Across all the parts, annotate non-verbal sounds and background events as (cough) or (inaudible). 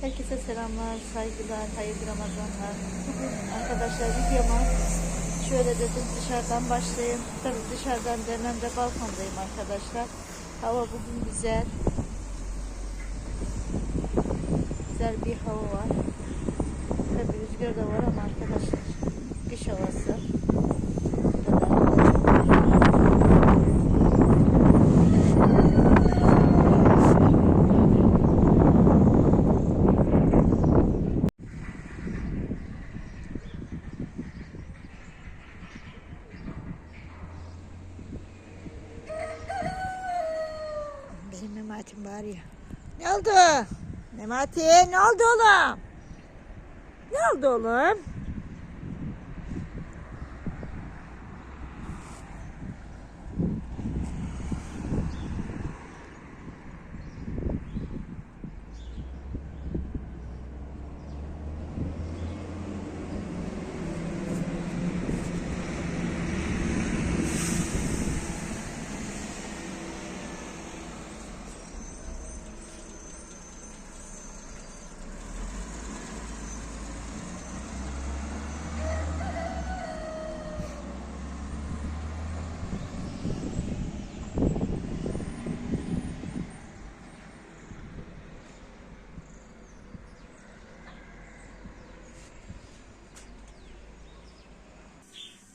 Herkese selamlar, saygılar, hayırlı Ramazanlar. Arkadaşlar videoma şöyle dedim dışarıdan başlayayım. Tabii dışarıdan demem de balkondayım arkadaşlar. Hava bugün güzel. Güzel bir hava var. Tabii rüzgar da var ama arkadaşlar kış havası. Burada da hava çok güzel. Benim Memati'm var ya. Ne oldu? Memati ne oldu oğlum? Ne oldu oğlum?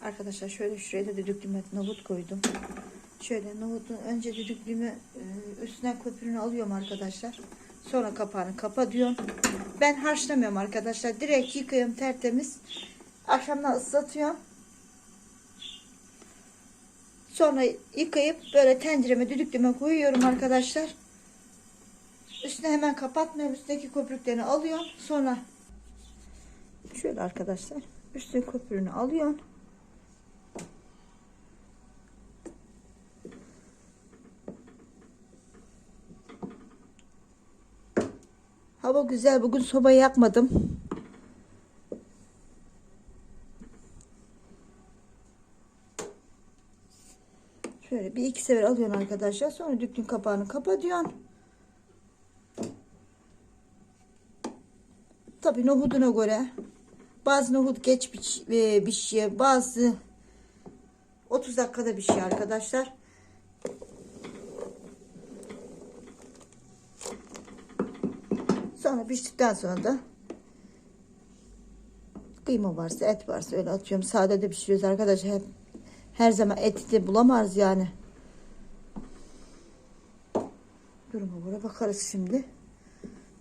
Arkadaşlar şöyle şuraya da düdüklüme nohut koydum. Şöyle nohutun önce düdüklümü e, üstünden köpürünü alıyorum arkadaşlar. Sonra kapağını kapatıyorum. Ben haşlamıyorum arkadaşlar. Direkt yıkıyorum tertemiz. Akşamdan ıslatıyorum. Sonra yıkayıp böyle tencereme düdüklüme koyuyorum arkadaşlar. Üstüne hemen kapatmıyorum. Üstündeki köpürüklerini alıyorum. Sonra şöyle arkadaşlar. Üstüne köpürünü alıyorum. Hava güzel. Bugün sobayı yakmadım. Şöyle bir iki sefer alıyorsun arkadaşlar. Sonra düktün kapağını kapatıyorsun. Tabii nohuduna göre. Bazı nohut geç biç, e, pişiyor. Bazı 30 dakikada pişiyor arkadaşlar. Sonra piştikten sonra da kıyma varsa et varsa öyle atıyorum. Sade de pişiriyoruz arkadaşlar. Hep, her zaman eti de bulamaz yani. Duruma göre bakarız şimdi.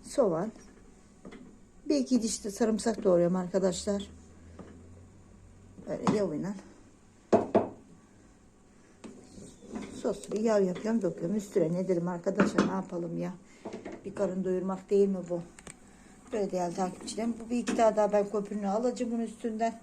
Soğan. Bir iki diş de sarımsak doğruyorum arkadaşlar. Böyle yavuyla. Soslu yağ yapıyorum döküyorum. Üstüne ne derim arkadaşlar ne yapalım ya. Bir karın doyurmak değil mi bu? Böyle değerli takipçilerim. Bu bir iki daha daha ben köpürünü alacağım bunun üstünden.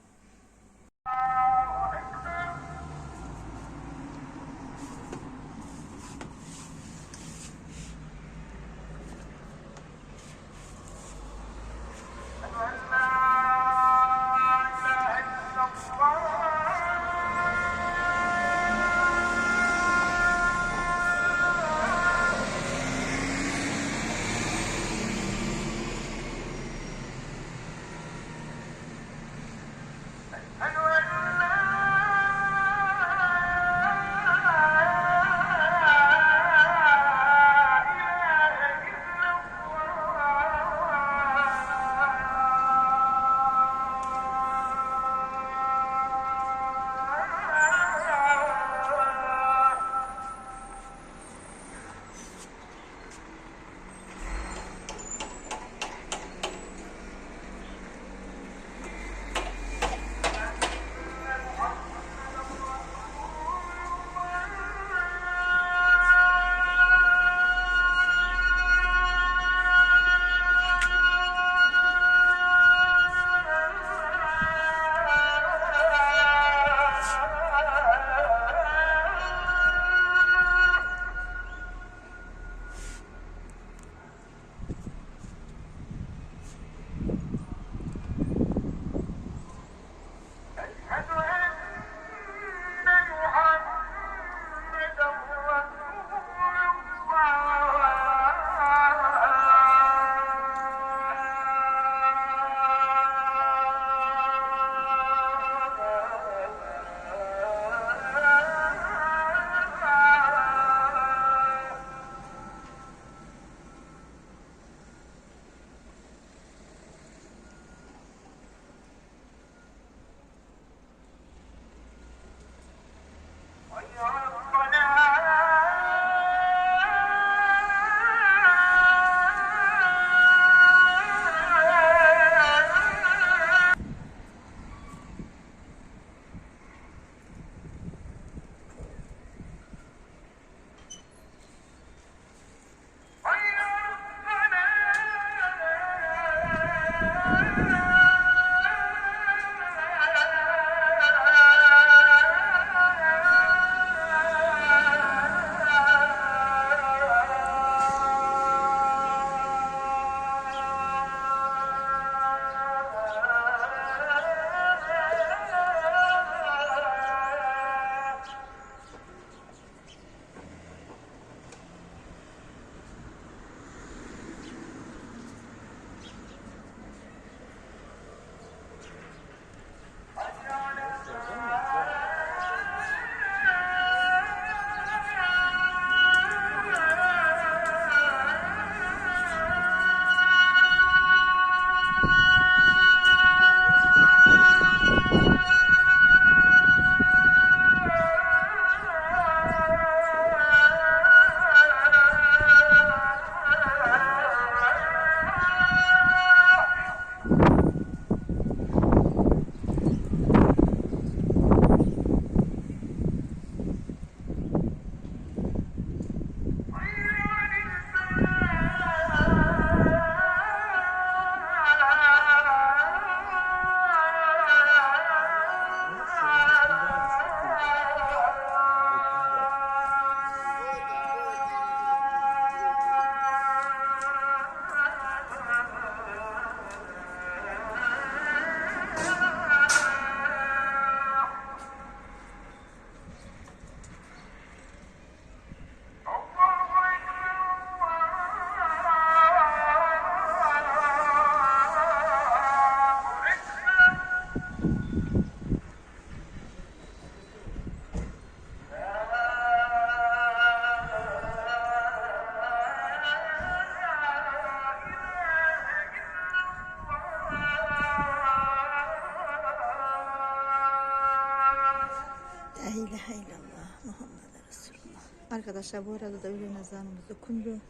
Arkadaşlar bu arada da öğlen ezanımız okundu.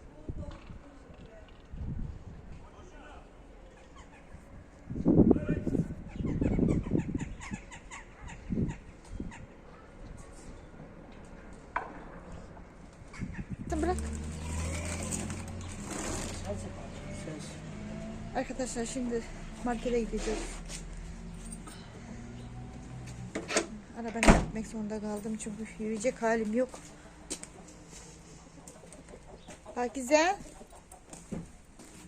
Bırak. Arkadaşlar şimdi markete gideceğiz. Arabanı yapmak zorunda kaldım çünkü yürüyecek halim yok. Pakize.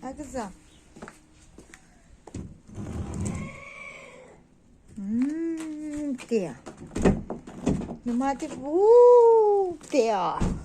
Ha kızım. Hmm, der. Normalde wo der.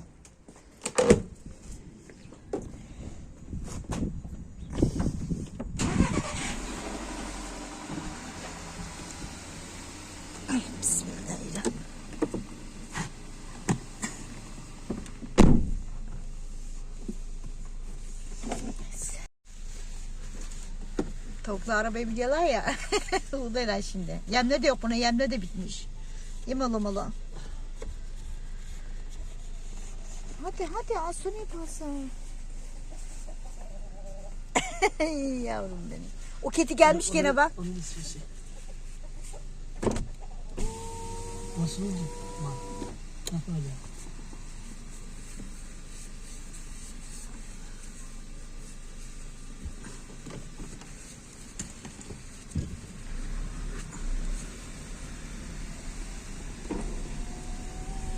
Tavuklu arabaya biniyorlar ya. (laughs) Buradaylar şimdi. Yemle de yok buna. Yemle de bitmiş. Yem alamalı. Hadi hadi sonra yaparsın. (laughs) Yavrum benim. O kedi gelmiş gene bak. Onun ismisi. Nasıl oldu? Bak. Bak öyle.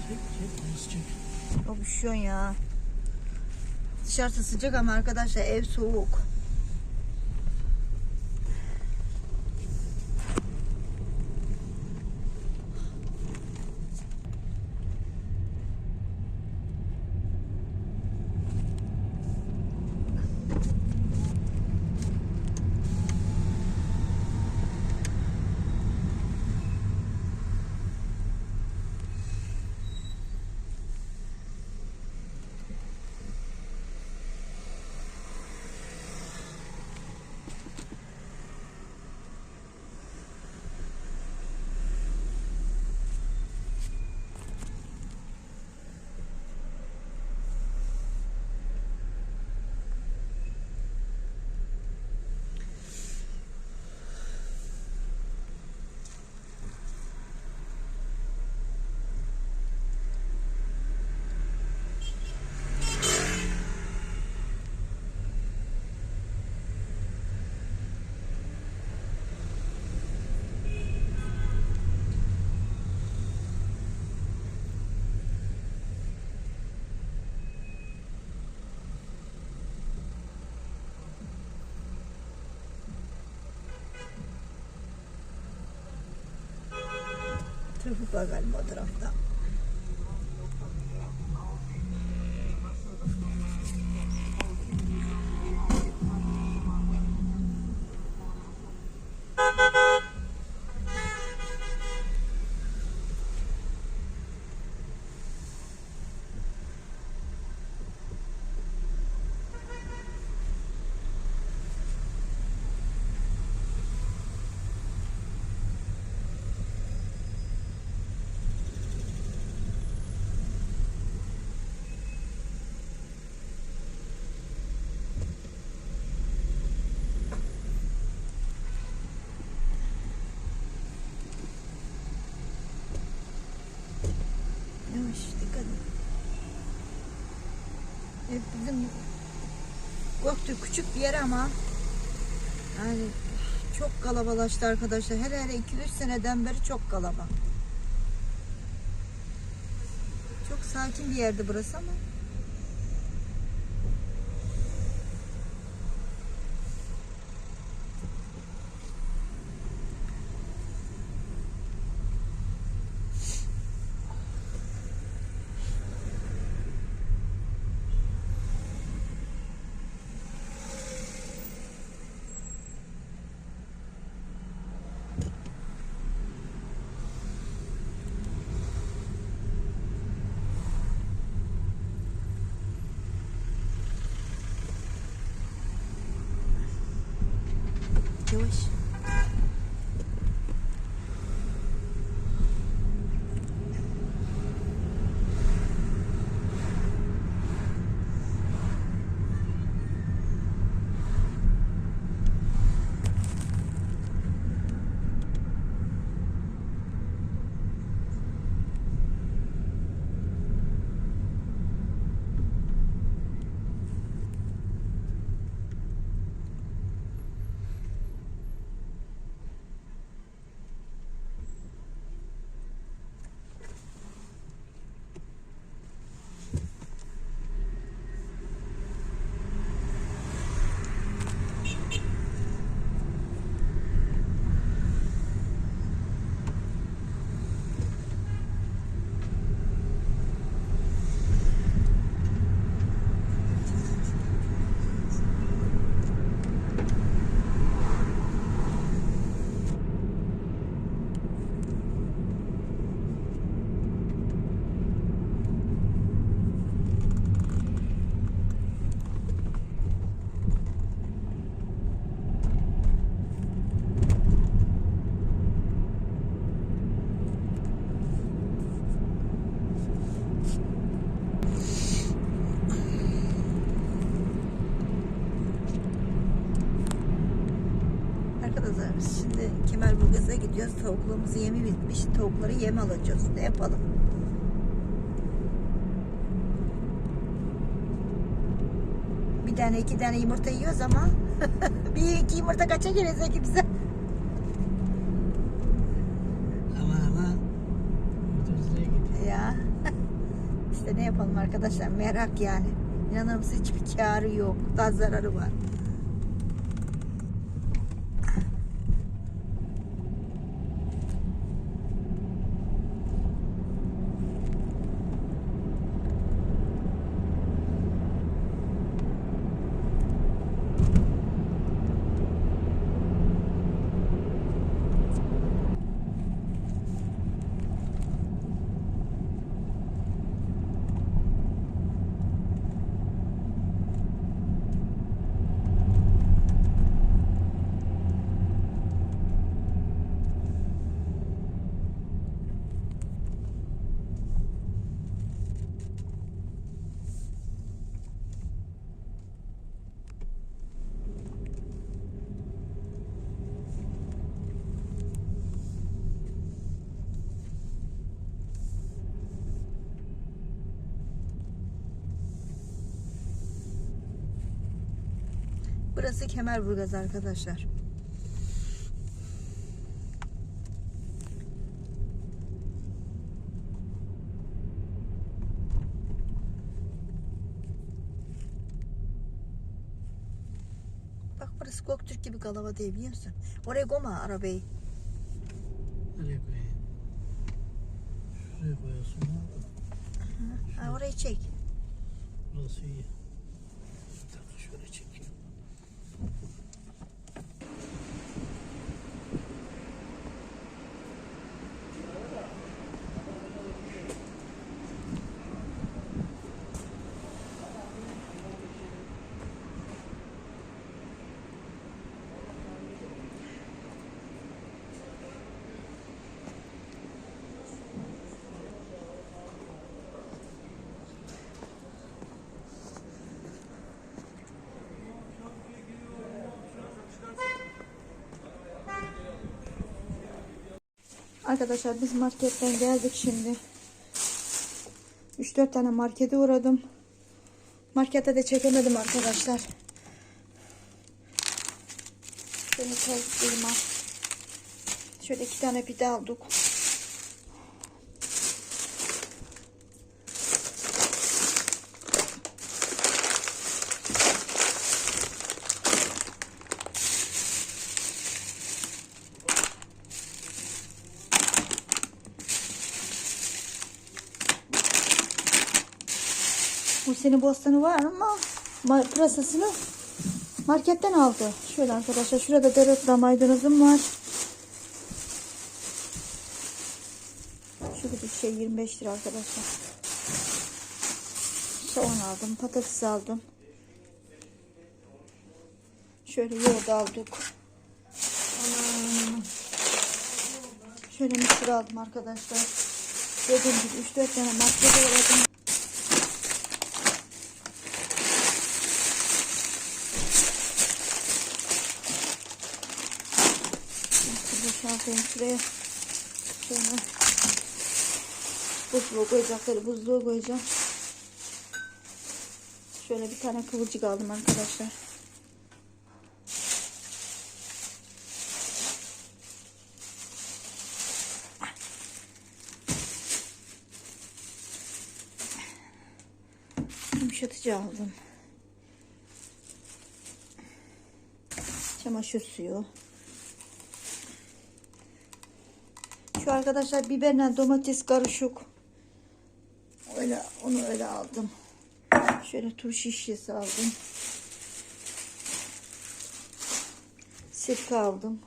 Çek, çek, nasıl çek? Çok üşüyorsun ya. Dışarısı sıcak ama arkadaşlar ev soğuk. Trafik var galiba o. Yavaş dikkat et. Hep bizim Göktürk küçük bir yer ama yani çok kalabalaştı arkadaşlar. Her her 2-3 seneden beri çok kalabalık. Çok sakin bir yerdi burası ama Подписывайтесь. Tavuklarımızın yemi bitmiş. Tavukları yem alacağız. Ne yapalım? Bir tane iki tane yumurta yiyoruz ama (laughs) bir iki yumurta kaça gelecek bize? Ama ama otobüse gidiyor. Ya (laughs) işte ne yapalım arkadaşlar merak yani. İnanır mısın hiçbir karı yok. Daha zararı var. Burası Kemerburgaz arkadaşlar. Bak burası Göktürk gibi kalava değil biliyor musun? Oraya koyma arabayı. Nereye koyayım? Şuraya koyasın. Ha, orayı çek. Burası iyi. Bir dakika şöyle çekeyim. Thank you. Arkadaşlar biz marketten geldik şimdi. 3-4 tane markete uğradım. Markette de çekemedim arkadaşlar. Şöyle kıyma. Şöyle iki tane pide aldık. Senin bostanı var ama ma- pırasasını marketten aldı. Şöyle arkadaşlar şurada dereotla maydanozum var. Şurada bir şey 25 lira arkadaşlar. Soğan aldım, patates aldım. Şöyle yoğurt aldık. Şöyle mısır aldım arkadaşlar. Dediğim gibi 3-4 tane markete uğradım. Boşaltayım şuraya. Şöyle. Buzluğa koyacakları buzluğa koyacağım. Şöyle bir tane kıvırcık aldım arkadaşlar. Yumuşatıcı aldım. Çamaşır suyu. Şu arkadaşlar biberle domates karışık. Öyle onu öyle aldım. Şöyle turşu şişesi aldım. Sirke aldım.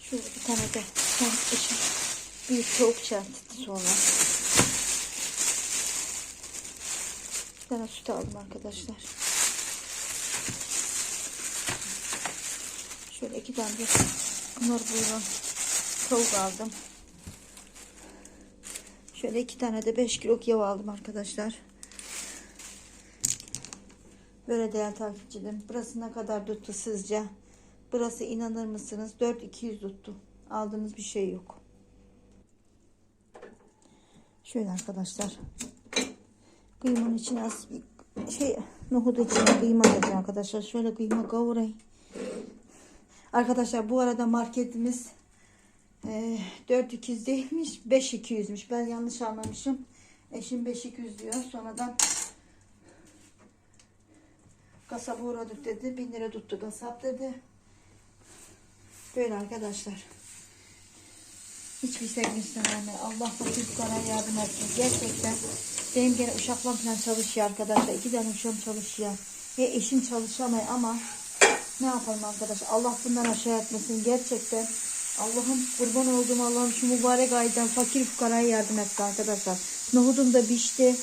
Şöyle bir tane de tavuk için büyük tavuk çantası sonra. Bir tane süt aldım arkadaşlar. Şöyle iki tane de Nur buyurun. Tavuk aldım. Şöyle iki tane de 5 kilo yav aldım arkadaşlar. Böyle değerli takipçilerim. Burası ne kadar tuttu sizce? Burası inanır mısınız? 4200 tuttu. Aldığımız bir şey yok. Şöyle arkadaşlar. Kıymanın içine az bir şey nohudu içine kıyma alacağım arkadaşlar. Şöyle kıyma kavurayım. Arkadaşlar bu arada marketimiz e, 4200 değilmiş 5200'müş. Ben yanlış anlamışım. Eşim 5200 diyor. Sonradan kasaba uğradık dedi. 1000 lira tuttu kasap dedi. Böyle arkadaşlar. Hiçbir sevgilisine verme. Allah fakir fukara yardım etsin. Gerçekten benim gene uşaklarım falan çalışıyor arkadaşlar. İki tane uşağım çalışıyor. Ve eşim çalışamıyor ama ne yapalım arkadaşlar. Allah bundan aşağı etmesin. Gerçekten Allah'ım kurban olduğum Allah'ım şu mübarek aydan fakir fukaraya yardım etsin arkadaşlar. Nohudum da pişti.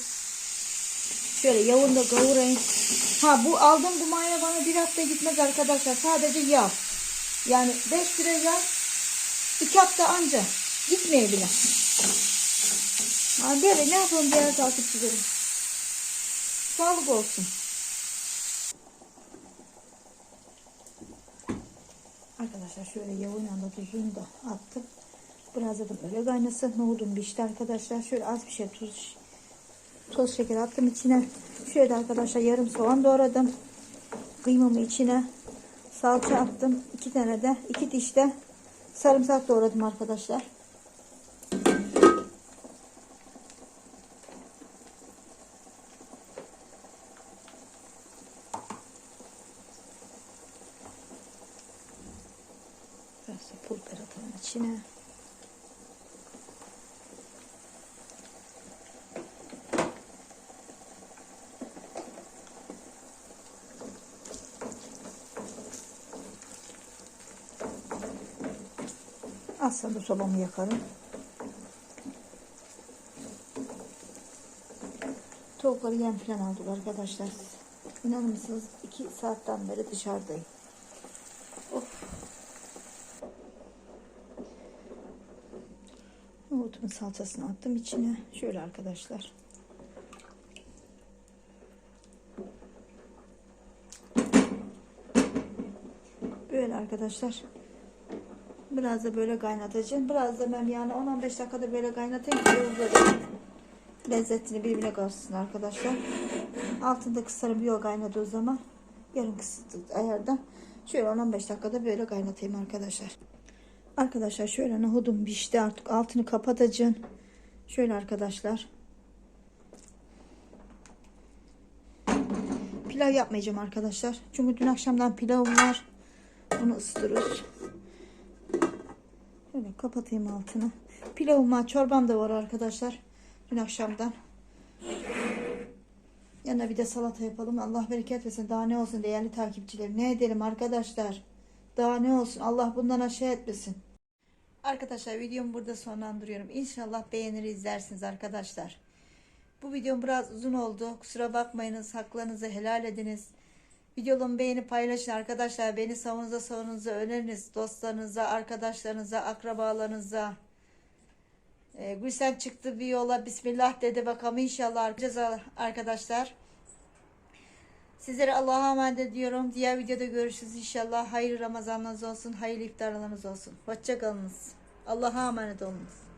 Şöyle yavunu da kavurayım. Ha bu aldığım bu maya bana bir hafta gitmez arkadaşlar. Sadece yağ. Yani 5 lira yağ. 2 hafta anca. Gitmeyebilir. Ha böyle ne yapalım diğer takipçilerim. Sağlık olsun. Arkadaşlar şöyle yağın yanında tuzunu da attım. Biraz da böyle kaynasın. Nohudum pişti arkadaşlar. Şöyle az bir şey tuz toz şeker attım içine. Şöyle arkadaşlar yarım soğan doğradım. Kıymamı içine salça attım. iki tane de iki diş de sarımsak doğradım arkadaşlar. Biraz da pul biber atalım içine. Sonra sobamı yakarım. Tavukları yem falan aldık arkadaşlar. İnanır mısınız? 2 saatten beri dışarıdayım. Salçasını attım içine. Şöyle arkadaşlar. Böyle arkadaşlar. Biraz da böyle kaynatacağım. Biraz da ben yani 10-15 dakikada böyle kaynatayım ki lezzetini birbirine karışsın arkadaşlar. Altında kısarım o kaynadığı zaman yarım kısıtlı ayarda şöyle 10-15 dakikada böyle kaynatayım arkadaşlar. Arkadaşlar şöyle nohudum pişti artık altını kapatacağım. Şöyle arkadaşlar. Pilav yapmayacağım arkadaşlar. Çünkü dün akşamdan pilavım var. Bunu ısıtırız. Şöyle kapatayım altını. Pilavım var, çorbam da var arkadaşlar. Dün akşamdan. Yanına bir de salata yapalım. Allah bereket versin. Daha ne olsun değerli takipçilerim. Ne edelim arkadaşlar? Daha ne olsun? Allah bundan aşağı etmesin. Arkadaşlar videomu burada sonlandırıyorum. İnşallah beğenir izlersiniz arkadaşlar. Bu videom biraz uzun oldu. Kusura bakmayınız. Haklarınızı helal ediniz. Videomu beğenip paylaşın arkadaşlar. Beni savunuza savununuza öneriniz. Dostlarınıza, arkadaşlarınıza, akrabalarınıza. Ee, Gülsen çıktı bir yola. Bismillah dedi. Bakalım inşallah arkadaşlar. Sizlere Allah'a emanet ediyorum. Diğer videoda görüşürüz inşallah. Hayırlı Ramazanlarınız olsun. Hayırlı iftarlarınız olsun. Hoşçakalınız. Allah'a emanet olunuz.